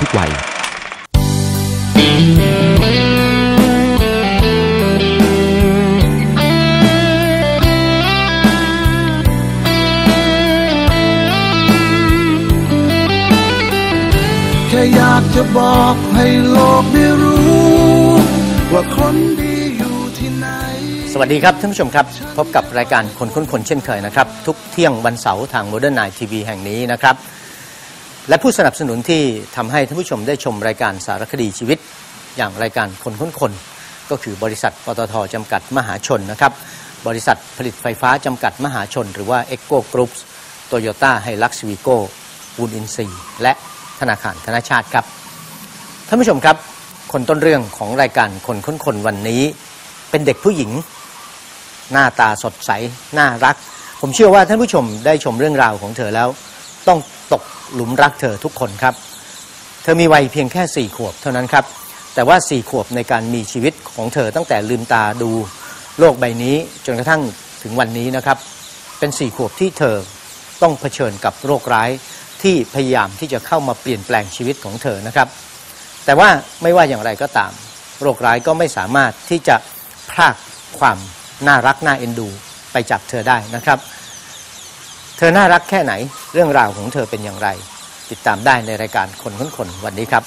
ทุกวัยแค่อยากจะบอกให้โลกได้รู้ ว่าคนดีอยู่ที่ไหน สวัสดีครับท่านผู้ชมครับ พบกับรายการคนค้นคนเช่นเคยนะครับ ทุกเที่ยงวันเสาร์ทาง Modern Night TV แห่งนี้นะครับ และผู้สนับสนุนที่ทำให้ท่านผู้ชมได้ชมรายการสารคดีชีวิต อย่างรายการคนค้นคน ก็คือบริษัทปตทจำกัดมหาชนนะครับ บริษัทผลิตไฟฟ้าจำกัดมหาชน หรือว่า e c o Group โตโยต้าไฮลักซ์วีโก้วูนอินซีและธนาคารธนาชาติครับ ท่านผู้ชมครับ คนต้นเรื่องของรายการคนค้นคนวันนี้ เป็นเด็กผู้หญิง หน้าตาสดใส น่ารัก ผมเชื่อว่าท่านผู้ชมได้ชมเรื่องราวของเธอแล้ว ต้อง ตกหลุมรักเธอทุกคนครับ เธอมีวัยเพียงแค่สี่ขวบเท่านั้นครับ แต่ว่าสี่ขวบในการมีชีวิตของเธอตั้งแต่ลืมตาดูโลกใบนี้จนกระทั่งถึงวันนี้นะครับ เป็นสี่ขวบที่เธอต้องเผชิญกับโรคร้ายที่พยายามที่จะเข้ามาเปลี่ยนแปลงชีวิตของเธอนะครับ แต่ว่าไม่ว่าอย่างไรก็ตาม โรคร้ายก็ไม่สามารถที่จะพรากความน่ารักน่าเอ็นดูไปจากเธอได้นะครับ เธอน่ารักแค่ไหน เรื่องราวของเธอเป็นอย่างไร ติดตามได้ในรายการคนค้นคนวันนี้ครับ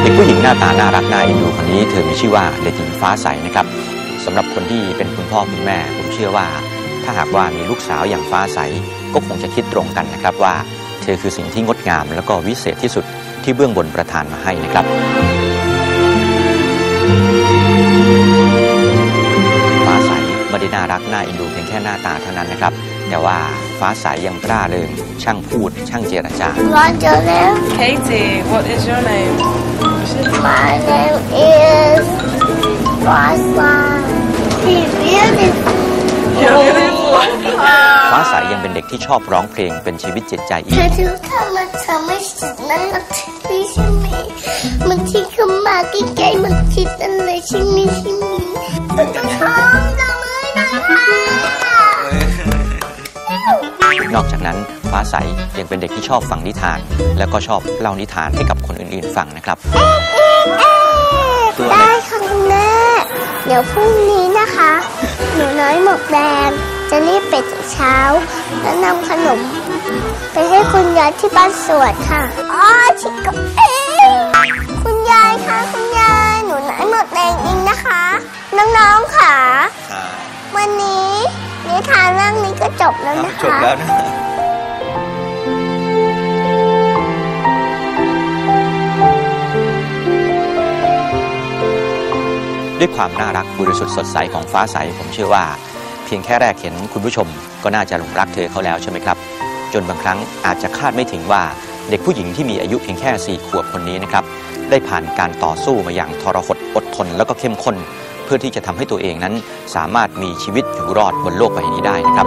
เด็กผู้หญิงหน้าตาน่ารักน่าเอ็นดูคนนี้เธอมีชื่อว่าเด็กหญิงฟ้าใสนะครับสำหรับคนที่เป็นคุณพ่อคุณแม่ ผมเชื่อว่า ถ้าหากว่ามีลูกสาวอย่างฟ้าใสก็คงจะคิดตรงกันนะครับว่า เธอคือสิ่งที่งดงาม แล้วก็วิเศษที่สุดที่เบื้องบนประทานมาให้นะครับ ฟ้าใสไม่ได้น่ารักน่าเอ็นดูเพียงแค่หน้าตาเท่านั้นนะครับ แต่ว่าฟ้าใสยังกล้าเริงช่างพูดช่างเจรจาร้อนเจอแล้ว Katie, what is your name? My name is Rasa He's beautiful ฟ้าใสยังเป็นเด็กที่ชอบร้องเพลงเป็นชีวิตจิตใจอีเธกอทุกคำ มันทำให้ฉันนั้นรักเธอใช่ไหมมันที่เข้ามาใกล้ๆมันคิดอะไรใช่ไหมใช่ไหมท้องจังเลยนะคะนอกจากนั้นฟ้าใสยังเป็นเด็กที่ชอบฟังนิทาน แล้วก็ชอบเล่านิทานให้กับคนอื่นๆฟังนะครับได้ค่ะคุณแม่เดี๋ยวพรุ่งนี้นะคะ หนูน้อยหมวกแดงจะรีบไปแต่เช้า แล้วนำขนม ไปให้คุณยายที่บ้านสวดค่ะอ๋อชิคกับเองคุณยายคะคุณยายหนูน้อยหมวกแดงเองนะคะ น้องๆค่ะ วันนี้นิทานเรื่องนี้ก็จบแล้วนะคะจบแล้วนะด้วยความน่ารักบริสุทธิ์สดใสของฟ้าใสผมเชื่อว่า เพียงแค่แรกเห็นคุณผู้ชมก็น่าจะหลงรักเธอเขาแล้วใช่ไหมครับ จนบางครั้งอาจจะคาดไม่ถึงว่าเด็กผู้หญิงที่มีอายุเพียงแค่ 4 ขวบคนนี้นะครับได้ผ่านการต่อสู้มาอย่างทรหดอดทนแล้วก็เข้มข้น เพื่อที่จะทำให้ตัวเองนั้น สามารถมีชีวิตอยู่รอดบนโลกใบนี้ได้นะครับ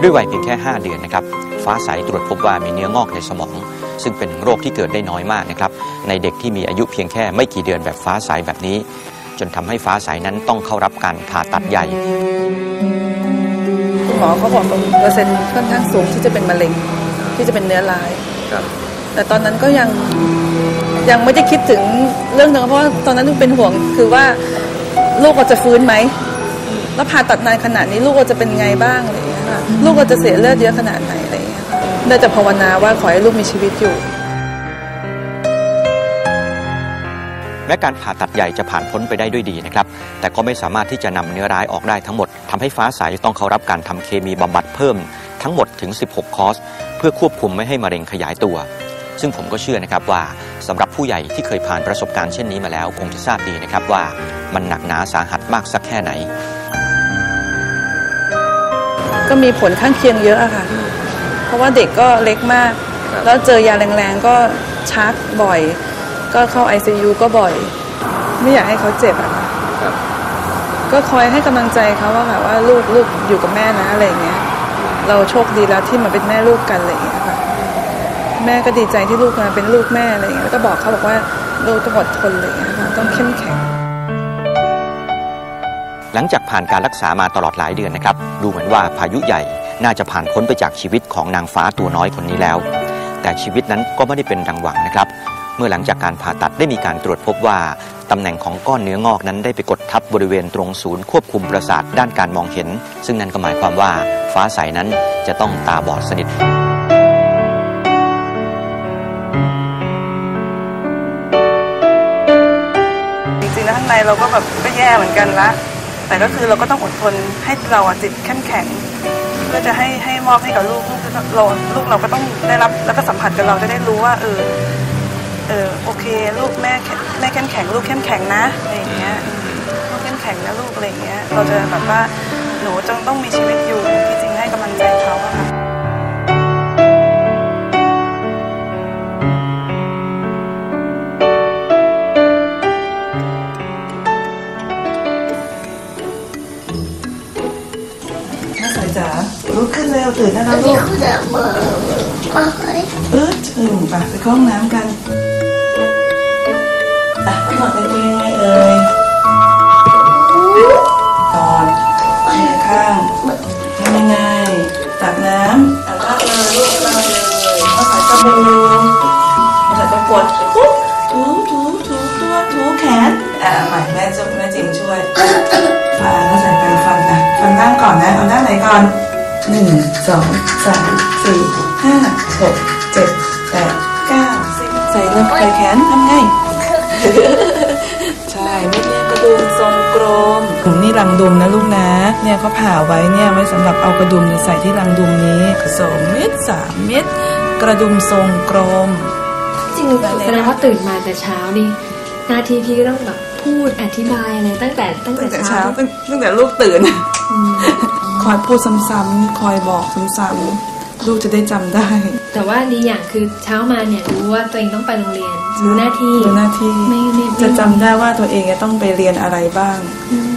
ด้วยวัยเพียงแค่ 5 เดือนนะครับ ฟ้าใสตรวจพบว่ามีเนื้องอกในสมอง ซึ่งเป็นโรคที่เกิดได้น้อยมากนะครับ ในเด็กที่มีอายุเพียงแค่ไม่กี่เดือนแบบฟ้าใสแบบนี้ จนทำให้ฟ้าใสนั้นต้องเข้ารับการผ่าตัดใหญ่ หมอเขาบอกเปอร์เซ็นต์ค่อนข้างสูงที่จะเป็นมะเร็งที่จะเป็นเนื้อร้ายแต่ตอนนั้นก็ยังยังไม่ได้คิดถึงเรื่องนึงเพราะว่าตอนนั้นเป็นห่วงคือว่าลูกเราจะฟื้นไหมแล้วผ่าตัดนานขนาดนี้ลูกเราจะเป็นไงบ้างอะไรอย่างเงี้ยค่ะลูกเราจะเสียเลือดเยอะขนาดไหนอะไรอย่างเงี้ยค่ะได้แต่ภาวนาว่าขอให้ลูกมีชีวิตอยู่ แม้การผ่าตัดใหญ่จะผ่านพ้นไปได้ด้วยดีนะครับ แต่ก็ไม่สามารถที่จะนำเนื้อร้ายออกได้ทั้งหมดทำให้ฟ้าใสต้องเข้ารับการทำเคมีบำบัดเพิ่มทั้งหมดถึง 16 คอร์ส เพื่อควบคุมไม่ให้มะเร็งขยายตัว ซึ่งผมก็เชื่อนะครับว่าสำหรับผู้ใหญ่ที่เคยผ่านประสบการณ์เช่นนี้มาแล้ว คงจะทราบดีนะครับว่ามันหนักหนาสาหัสมากสักแค่ไหน ก็มีผลข้างเคียงเยอะอะค่ะ เพราะว่าเด็กก็เล็กมาก แล้วเจอยาแรงๆก็ชักบ่อย ก็เข้า ICU ก็บ่อย ไม่อยากให้เขาเจ็บอะค่ะก็คอยให้กำลังใจเขาว่าค่ะว่าลูกลูกอยู่กับแม่นะอะไรอย่างเงี้ย เราโชคดีแล้วที่มาเป็นแม่ลูกกันอะไรอย่างเงี้ยค่ะแม่ก็ดีใจที่ลูกมาเป็นลูกแม่อะไรอย่างเงี้ยแล้วก็บอกเขาบอกว่าลูกต้องอดทนอะไรอย่างเงี้ยค่ะต้องเข้มแข็ง หลังจากผ่านการรักษามาตลอดหลายเดือนนะครับ ดูเหมือนว่าพายุใหญ่น่าจะผ่านพ้นไปจากชีวิตของนางฟ้าตัวน้อยคนนี้แล้ว แต่ชีวิตนั้นก็ไม่ได้เป็นดังหวังนะครับ เมื่อหลังจากการผ่าตัดได้มีการตรวจพบว่าตำแหน่งของก้อนเนื้องอกนั้นได้ไปกดทับบริเวณตรงศูนย์ควบคุมประสาทด้านการมองเห็น ซึ่งนั่นก็หมายความว่าฟ้าใสนั้นจะต้องตาบอดสนิทจริงๆแล้วข้างในเราก็แบบก็แย่เหมือนกันละ แต่ก็คือเราก็ต้องอดทนให้เราจิตเข้มแข็ง เพื่อจะให้ให้มอบให้กับลูกลูกเราลูกเราก็ต้องได้รับแล้วก็สัมผัสกับเราจะได้รู้ว่าเออ เออโอเค ลูกแม่เข้มแม่เข้มแข็งลูกเข้มแข็งนะอะไรอย่างเงี้ยอืมลูกเข้มแข็งนะลูกอะไรอย่างเงี้ยเราจะแบบว่าหนูจะต้องมีชีวิตอยู่ที่จริงให้กำลังใจเขาอะค่ะแม่สายจ๋าลุกขึ้นเร็วตื่นได้แล้วลูนี่กคือจะเบอร์โอ้ยเออถึงปะไปเข้าห้องน้ำกัน ม่แม่จะแม่จิ๋มช่วยอะข้าวสายแปรงฟันอะฟันด้านก่อนนะ เอาด้านไหนก่อนหนึ่งสองสามสี่ห้าหกเจ็ดแปดเก้าสิบใส่เลยใส่แขนทำไงใช่เม็ดเนี่ยกระดุมทรงกลมกลุ่มนี่รังดุมนะลูกนะ เนี่ยเขาผ่าไว้เนี่ยไว้สำหรับเอากระดุมเนี่ยใส่ที่รังดุมนี้สองเม็ดสามเม็ดกระดุมทรงกลมจริงๆแสดงว่าตื่นมาแต่เช้านี่หนาทีพี่ก็ต้องแบบ พูดอธิบายอะไรตั้งแต่ตั้งตั้แต่งแต่เช้าเช้าตั้งตั้งแต่ลูกตื่น คอยพูดซ้ำๆคอยบอกซ้ำๆลูกจะได้จำได้แต่ว่าดีอย่างคือเช้ามาเนี่ยรู้ว่าตัวเองต้องไปโรงเรียนรู้หน้าที่ รู้หน้าที่ไม่ไม่ไม่ จะจำได้ว่าตัวเองจะต้องไปเรียนอะไรบ้าง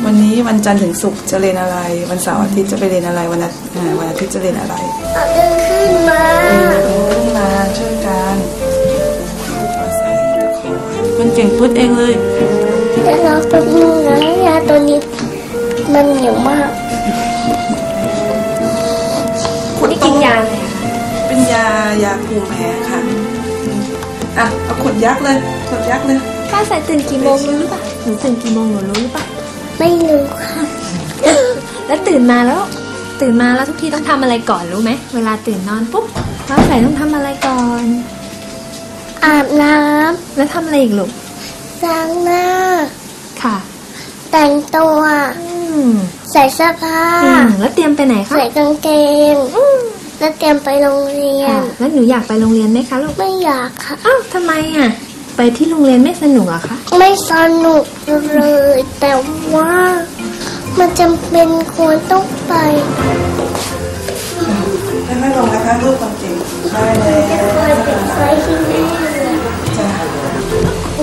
วันนี้วันจันทร์ถึงศุกร์จะเรียนอะไร วันเสาร์อาทิตย์จะไปเรียนอะไรวันอาทิตย์อ่าวันอาทิตย์จะเรียนอะไรเอาดึงขึ้นมาขึ้นมาช่วย มันเก่งพูดเองเลยแต่เราเป็นมือนะยาตัวนี้มันเหนียวมากนี่กินยาอะไรอะคะเป็นยายาภูมิแพ้ค่ะอะเอาขวดยักษ์เลยขวดยักษ์เลยข้าใส่ตื่นกี่โมงรู้หรือเปล่าหนูตื่นกี่โมงหนูรู้หรือเปล่าไม่รู้ค่ะ แล้วตื่นมาแล้ว ตื่นมาแล้วทุกทีต้องทำอะไรก่อนรู้ไหมเวลาตื่นนอนปุ๊บฟ้าใสต้องทำอะไรก่อน อาบน้แล้วทำอะไรอีกลูกำล้างหน้า ค่ะ แต่งตัวอืมใส่เสื้อผ้าอืมแล้วเตรียมไปไหนคะ ใส่กางเกง แล้วเตรียมไปโรงเรียค่ะนแล้วหนูอยากไปโรงเรียนไหมคะลูก ไม่อยากค่ะ อ้าวทำไมอะ ไปที่โรงเรียนไม่สนุกเหรอะคะ ไม่สนุกเลย แต่ว่า มันจำเป็นควรต้องไปให้ไม่ลงนะคะลูก ความจริงได้เลยจะคอยติดไฟที่แม่จ้ะ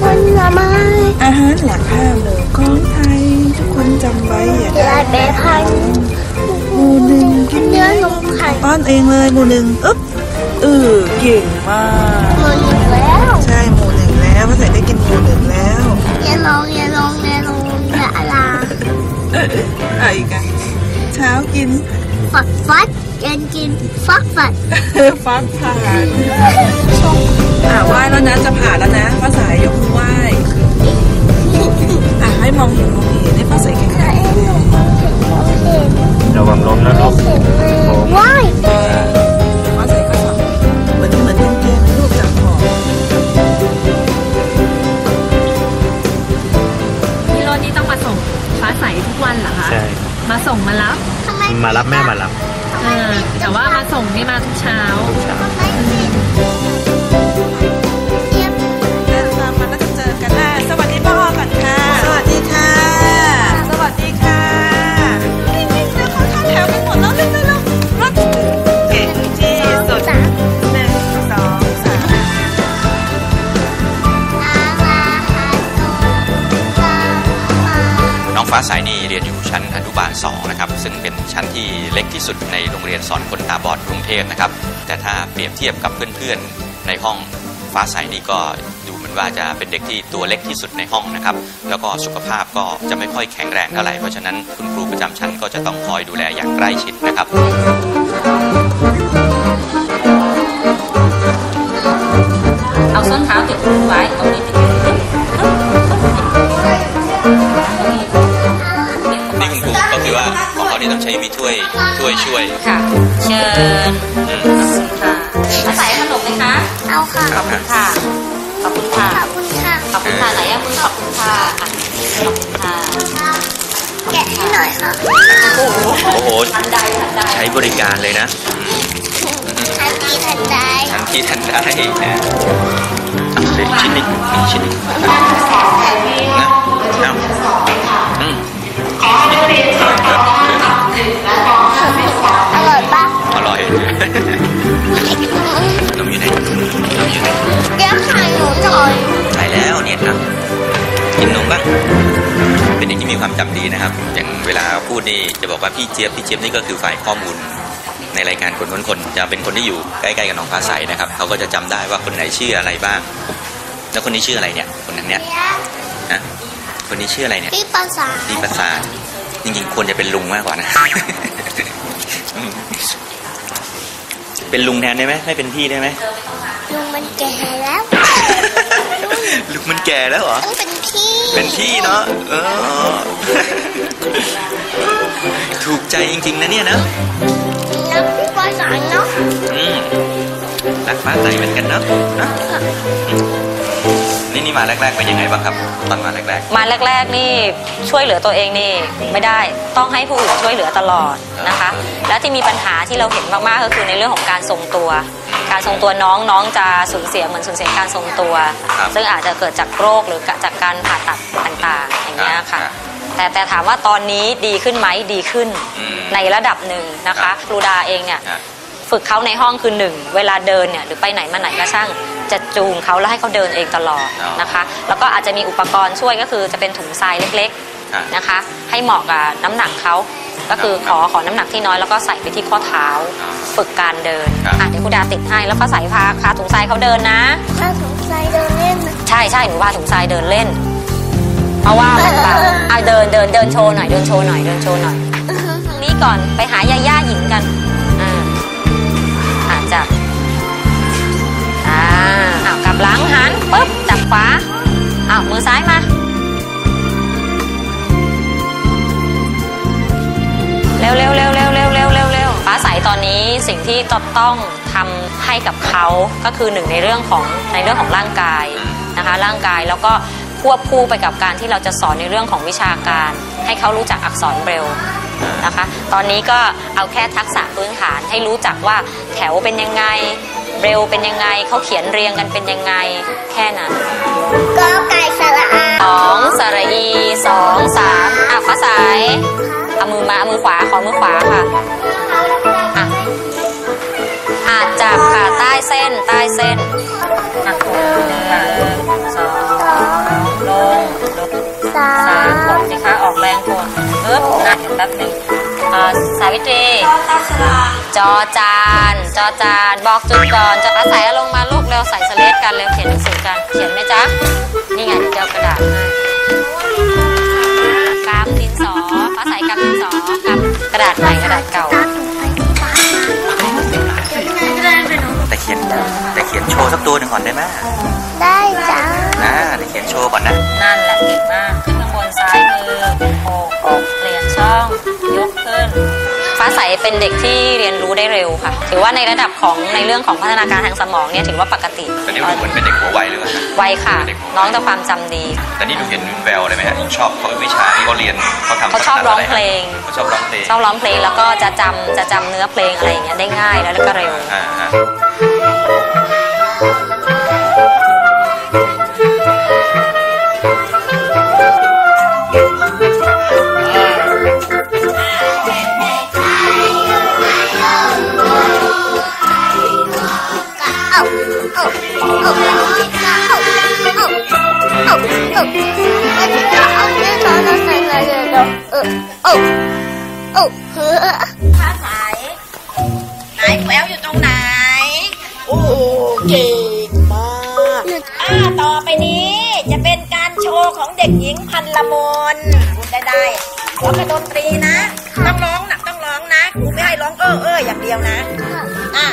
คนละไม้อาหารหลักห้าหมู่ของไทยทุกคนจำไว้อย่าลายแปรพันธุ์หมู่หนึ่งกินเนื้อนมไข่ป้อนเองเลยหมู่หนึ่งอึ๊บเออเก่งมากหมดแล้ว ใช่หมู่หนึ่งแล้วพระใส่ได้กินหมู่หนึ่งแล้ว อย่าลองอย่าลองอย่าลองอย่าลาอะไรอีกันเช้ากินฝัดฟัดเย็นกินฟักฟัดฟักผ่านอ่าไหว้แล้วนะจะผ่านแล้วนะพระสายยกมือไหว้อะให้มองเห็น มารับแม่มารับ อ่าแต่ว่ามาส่งนี่มาทุกเช้า 2นะครับซึ่งเป็นชั้นที่เล็กที่สุดในโรงเรียนสอนคนตาบอดกรุงเทพนะครับแต่ถ้าเปรียบเทียบกับเพื่อนๆในห้องฟ้าใสนี่ก็ดูเหมือนว่าจะเป็นเด็กที่ตัวเล็กที่สุดในห้องนะครับ แล้วก็สุขภาพก็จะไม่ค่อยแข็งแรงเท่าไหร่เพราะฉะนั้นคุณครูประจำชั้นก็จะต้องคอยดูแลอย่างใกล้ชิดนะครับเอาส้นเท้าติดพื้นไว้ตรงนี้ มีถ้วยถ้วยช่วย ค่ะ เชิญค่ะอาศัยขนมไหมคะ เอาค่ะครับค่ะ ขอบคุณค่ะ ขอบคุณค่ะ ขอบคุณค่ะไหนอะมือขอบคุณค่ะอะขอบคุณค่ะแกะให้หน่อยค่ะโอ้โหโอ้โห ทันใดทันใด ใช้บริการเลยนะ ทันทีทันใดทันทีทันได้นะเด็กชิ้นหนึงอีกชิ้นหนึงนะเอาอืมอร่ อยปะอร่อยนมอยู่ไหนนมอยู่ไหนเดี๋ยวไข่หนูหน่อยใช่แล้วเนี่ยครับกินนมปะเป็นเด็กที่มีความจำดีนะครับ อย่างเวลาพูดนี่จะบอกว่าพี่เจี๊ยบพี่เจี๊ยบนี่ก็คือฝ่ายข้อมูลในรายการคนคนคนจะเป็นคนที่อยู่ใกล้ๆกับน้องฟ้าใสนะครับเขาก็จะจำได้ว่าคนไหนชื่ออะไรบ้าง แล้วคนนี้ชื่ออะไรเนี่ยคนนั้นเนี่ยนะคนนี้ชื่ออะไรเนี่ยพี่ภาษาพี่ประสาทจริงๆควรจะเป็นลุงมากกว่านะ เป็นลุงแทนได้ไหมไม่เป็นพี่ได้ไหมลุงมันแก่แล้วลุงมันแก่แล้วเหรอต้องเป็นพี่เป็นพี่เนาะเออถูกใจจริง ๆ นะเนี่ยนะนักพี่ภาษาเนาะอืมรักฟ้าใสเหมือนกันเนาะนะอืม นี่นี่มาแรกๆเป็นยังไงบ้างครับ ตอนมาแรก มาแรกๆนี่ช่วยเหลือตัวเองนี่ไม่ได้ต้องให้ผู้อื่นช่วยเหลือตลอดนะคะ และที่มีปัญหาที่เราเห็นมากๆก็คือในเรื่องของการทรงตัว การทรงตัวน้องน้องจะสูญเสียเหมือนสูญเสียการทรงตัวซึ่งอาจจะเกิดจากโรคหรือจากการผ่าตัดต่างๆ อย่างเงี้ยค่ะแต่แต่ถามว่าตอนนี้ดีขึ้นไหมดีขึ้นๆอืมในระดับหนึ่งนะคะครูดาเองเนี่ยฮะ ฝึกเขาในห้องคือหนึ่งเวลาเดินเนี่ยหรือไปไหนมาไหนก็ช่างจะจูงเขาแล้วให้เขาเดินเองตลอดอ๋อนะคะ แล้วก็อาจจะมีอุปกรณ์ช่วยก็คือจะเป็นถุงทรายเล็กฮะๆนะคะ ให้เหมาะกับน้ำหนักเขาก็คือขอขอน้ำหนักที่น้อยแล้วก็ใส่ไปที่ข้อเท้าอ๋อฝึกการเดินครับอะเดี๋ยวครูดาติดให้แล้วก็ใส่พาพาถุงทรายเขาเดินนะถ้าสงสัยเดินเล่นนะใช่ใช่หนูพาถุงทรายเดินเล่น เพราะว่ามันแบบอะเดินเดินเดินโชว์หน่อยเดินโชว์หน่อยเดินโชว์หน่อยทางนี้ก่อนไปหายาย่าหญิงกัน ขวาอ้าวมือซ้ายมาเร็วเร็วเร็วเร็วเร็วเร็วเร็วเร็วฟ้าใสตอนนี้สิ่งที่ตต้องทำให้กับเขาก็คือหนึ่งในเรื่องของในเรื่องของร่างกายนะคะร่างกายแล้วก็ควบคู่ไปกับการที่เราจะสอนในเรื่องของวิชาการ ให้เขารู้จักอักษรเบรลนะคะ ตอนนี้ก็เอาแค่ทักษะพื้นฐานให้รู้จักว่าแถวเป็นยังไง เบรลล์เป็นยังไงเขาเขียนเรียงกันเป็นยังไง แค่นั้นก็ไก่สระอาสองสระอีสองสามอะฟ้าใสเอามือมาเอามือขวาขอมือขวาค่ะอะอาจจับค่ะใต้เส้นใต้เส้นอะค่ะสองลงลงสาสาม ปึ๊บอะเดี๋ยวแป๊บหนึ่งอ่าสาวิตรีจอจานจอจานบอกจุดก่อนจะใส่ลงมาลูกเร็วใส่สเลดกันเร็วเขียนหนังสือกันเขียนไหมจ๊ะนี่ไงเดี๋ยวจะเอากระดาษให้กำดินสอฟ้าใส่กำดินสอกำกระดาษใหม่กระดาษเก่าตามหนูไปที่บ้านนะเดี๋ยวพี่นายจะได้ไปหนูแต่เขียนแต่เขียนโชว์สักตัวหนึ่งก่อนได้ไหมได้จ้านะแต่เขียนโชว์ก่อนนะนั่นแหละเก่งมากขึ้นข้างบน ซ้ายมือโอกอกเปลี่ยนช่อง ยกขึ้น ฟ้าใสเป็นเด็กที่เรียนรู้ได้เร็วค่ะ ถือว่าในระดับของในเรื่องของพัฒนาการทางสมองเนี่ยถือว่าปกติ แต่นี่ดูเหมือนเป็นเด็กหัวไวหรือเปล่าไวค่ะ น้องจะความจำดี แต่นี่ดูเห็นแววเลยไหมฮะชอบเขาวิชาที่เขาเรียนเขาทำเขาชอบร้องเพลง เขาชอบร้องเพลงชอบร้องเพลงแล้วก็จะจำจะจำเนื้อเพลงอะไรอย่างเงี้ยได้ง่ายแล้วก็เร็ว อ่าฮะ เอออออย่างเดียวนะ อะ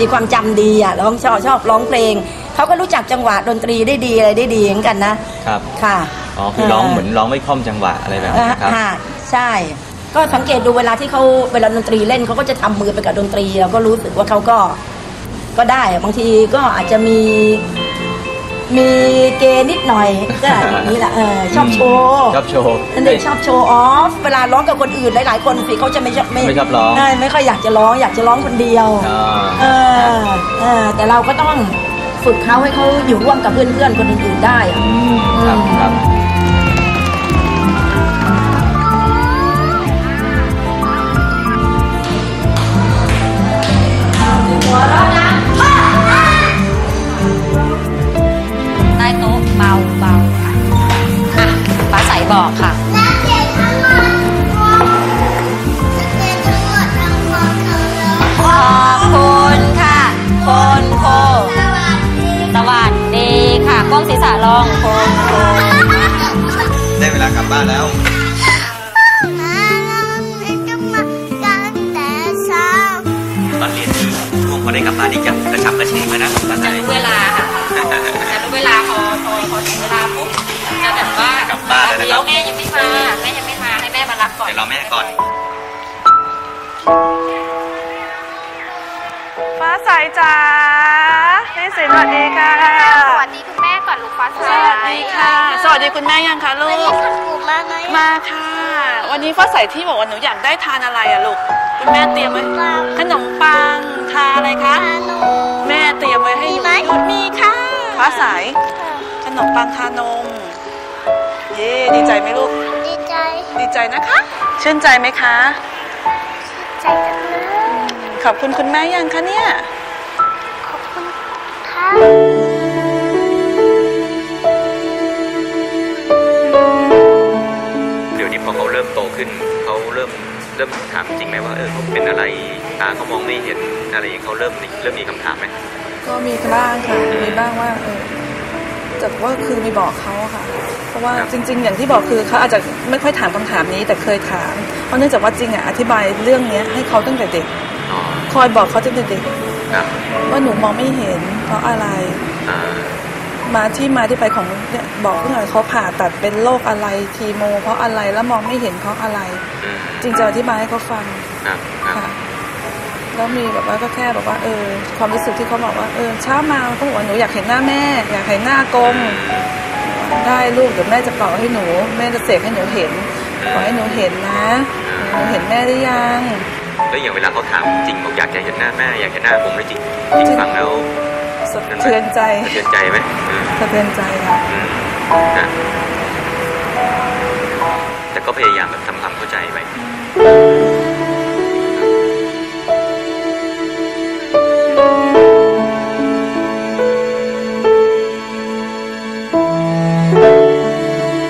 มีความจำดีอะร้องชอบชอบร้องเพลงเขาก็รู้จักจังหวะดนตรีได้ดีอะไรได้ดีเหมือนกันนะครับค่ะอ๋อคือร้องเหมือนร้องไม่คล่อมจังหวะอะไรแบบเอนี้อนะครับค่ะใช่ ก็สังเกตดูเวลาที่เขาเวลาดนตรีเล่นเขาก็จะทำมือไปกับดนตรีเราก็รู้สึกว่าเขาก็ก็ได้บางทีก็อาจจะมี มีเกย์นิดหน่อยก็อย่างนี้แหละเออชอบโชว์ชอบโชว์เด็กชอบโชว์ออฟเวลาร้องกับคนอื่นหลายๆคนสิเขาจะไม่ชอบไม่ชอบร้องใช่ไม่ค่อยอยากจะร้องอยากจะร้องคนเดียวอ่าเออเออแต่เราก็ต้องฝึกเขาให้เขาอยู่ร่วมกับเพื่อนๆคนอื่นๆได้อะอืมครับครับใเบาเบาค่ะอะป้าใสบอกค่ะ เดี๋ยวเราแม่ก่อน ฟ้าใสจ๋านี่สินสวัสดีค่ะ สวัสดีคุณแม่ก่อนลูกฟ้าใสสวัสดีค่ะ สวัสดีคุณแม่ยังคะลูวันนี้กคุณครูมาไหมมาค่ะ วันนี้ฟ้าใสที่บอกว่าหนูอยากได้ทานอะไรอะลูก คุณแม่เตรียมไว้ขนมปังทาอะไรคะทานม แม่เตรียมไว้ให้หมีนูไหม มีค่ะ ฟ้าใสขนมปังทานม เย้ดีใจไหมลูก ดีใจดีใจนะคะ ชื่นใจไหมคะ ใจจังเลยขอบคุณคุณแม่ยังคะเนี่ย ขอบคุณค่ะเดี๋ยวนี้พอเขาเริ่มโตขึ้น เขาเริ่มเริ่มถามจริงไหมว่าเออเขาเป็นอะไรตาเขามองไม่เห็นอะไรอย่างเขาเริ่มเริ่มมีคำถามไหมก็มีบ้างค่ะมีบ้างว่าเออแต่ว่าคือมีบอกเขาอะค่ะเพ ราะว่าครับจริง ๆ อย่างที่บอกคือเขาอาจจะไม่ค่อยถามคำถามนี้แต่เคยถาม เพราะเนื่องจากว่าจริงอะอธิบายเรื่องเนี้ยให้เขาตั้งแต่เด็กอ๋อคอยบอกเขาตั้งแต่เด็กครับว่าหนูมองไม่เห็นเพราะอะไรอ่ามาที่มาที่ไปของเนี่ยบอกเพื่อนเขาผ่าตัดเป็นโรคอะไรคีโม เพราะอะไรแล้วมองไม่เห็นเพราะอะไรอืมจริงจะอธิบายให้เขาฟังครับครับค่ะแล้วมีแบบว่าก็แค่แบบว่าเออความรู้สึกที่เขาบอกว่าเออเช้ามาเขาบอกว่าหนูอยากเห็นหน้าแม่ อยากเห็นหน้ากง ได้ลูกเดี๋ยวแม่จะเป่าให้หนู แม่จะเสกให้หนูเห็นขอให้หนูเห็นนะหนูเห็นแม่หรือยังแล้วอย่างเวลาเขาถามจริงบอกอยากจะเห็นหน้าแม่อยากเห็นหน้าผมเลยจริงจริงฟังแล้วสะเทือนใจสะเทือนใจไหมอืมสะเทือนใจค่ะอืมนะแต่ก็พยายามแบบทำความเข้าใจไป